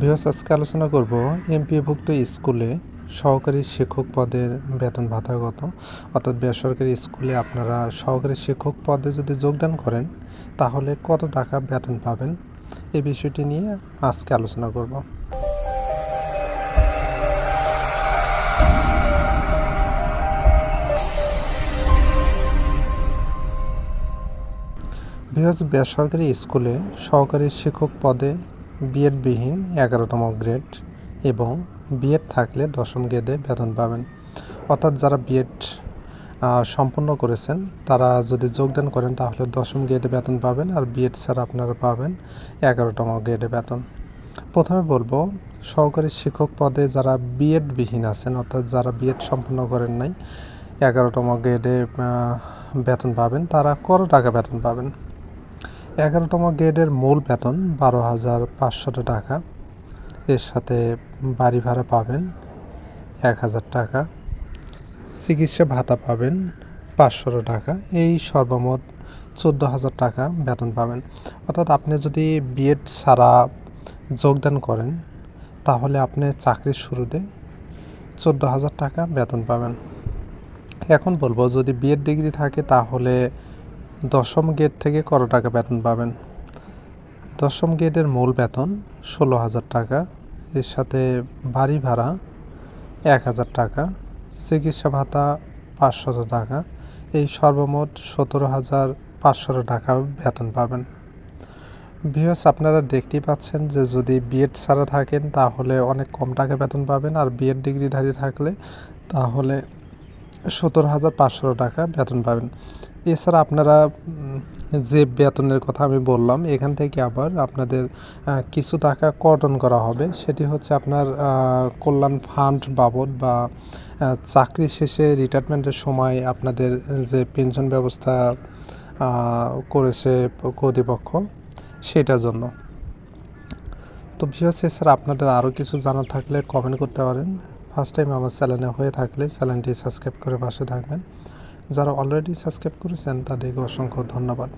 বৃহস্পতি আজকে আলোচনা করব এমপিভুক্ত স্কুলে সহকারী শিক্ষক পদের বেতন ভাতা কত অর্থাৎ বেসরকারি স্কুলে আপনারা সহকারী শিক্ষক পদে যদি যোগদান করেন, তাহলে কত টাকা বেতন পাবেন? এই বিষয়টি নিয়ে আজকে আলোচনা করব। বৃহস্প বেসরকারি স্কুলে সহকারী শিক্ষক পদে বিএডবিহীন এগারোতম গ্রেড এবং বিএড থাকলে দশম গ্রেডে বেতন পাবেন। অর্থাৎ যারা বিএড সম্পন্ন করেছেন, তারা যদি যোগদান করেন, তাহলে দশম গ্রেডে বেতন পাবেন আর বিএড ছাড়া আপনারা পাবেন এগারোতম গ্রেডে বেতন। প্রথমে বলব, সহকারী শিক্ষক পদে যারা বিএড বিহীন আছেন, অর্থাৎ যারা বিএড সম্পন্ন করেন নাই, এগারোতম গ্রেডে বেতন পাবেন, তারা কত টাকা বেতন পাবেন। এগারোতম গ্রেডের মূল বেতন বারো হাজার পাঁচশত টাকা। এর সাথে বাড়ি ভাড়া পাবেন এক হাজার টাকা। চিকিৎসা ভাতা পাবেন পাঁচশো টাকা। এই সর্বমোট চোদ্দ হাজার টাকা বেতন পাবেন। অর্থাৎ আপনি যদি বিএড ছাড়া যোগদান করেন, তাহলে আপনি চাকরির শুরুতে চোদ্দ হাজার টাকা বেতন পাবেন। এখন বলব, যদি বিএড ডিগ্রি থাকে, তাহলে দশম গেট থেকে কত টাকা বেতন পাবেন? দশম গেটের মূল বেতন ষোলো হাজার টাকা, এর সাথে বাড়ি ভাড়া এক হাজার টাকা, চিকিৎসা ভাতা পাঁচশত টাকা, এই সর্বমোট সতেরো হাজার পাঁচশত টাকা বেতন পাবেন। বিহস আপনারা দেখতেই পাচ্ছেন যে যদি বিএড ছাড়া থাকেন, তাহলে অনেক কম টাকা বেতন পাবেন, আর বিএড ডিগ্রিধারী থাকলে তাহলে সত্তর হাজার পাঁচশো টাকা বেতন পাবেন। এছাড়া আপনারা যে বেতনের কথা আমি বললাম, এখান থেকে আবার আপনাদের কিছু টাকা কর্তন করা হবে। সেটি হচ্ছে আপনার কল্যাণ ফান্ড বাবদ বা চাকরি শেষে রিটায়ারমেন্টের সময় আপনাদের যে পেনশন ব্যবস্থা করেছে কর্তৃপক্ষ, সেটার জন্য। তো বিশেষ এছাড়া আপনাদের আরও কিছু জানার থাকলে কমেন্ট করতে পারেন। ফার্স্ট টাইম আমার চ্যানেলে হয়ে থাকলে চ্যানেলটি সাবস্ক্রাইব করে পাশে থাকবেন। যারা অলরেডি সাবস্ক্রাইব করেছেন তাদেরকে অসংখ্য ধন্যবাদ।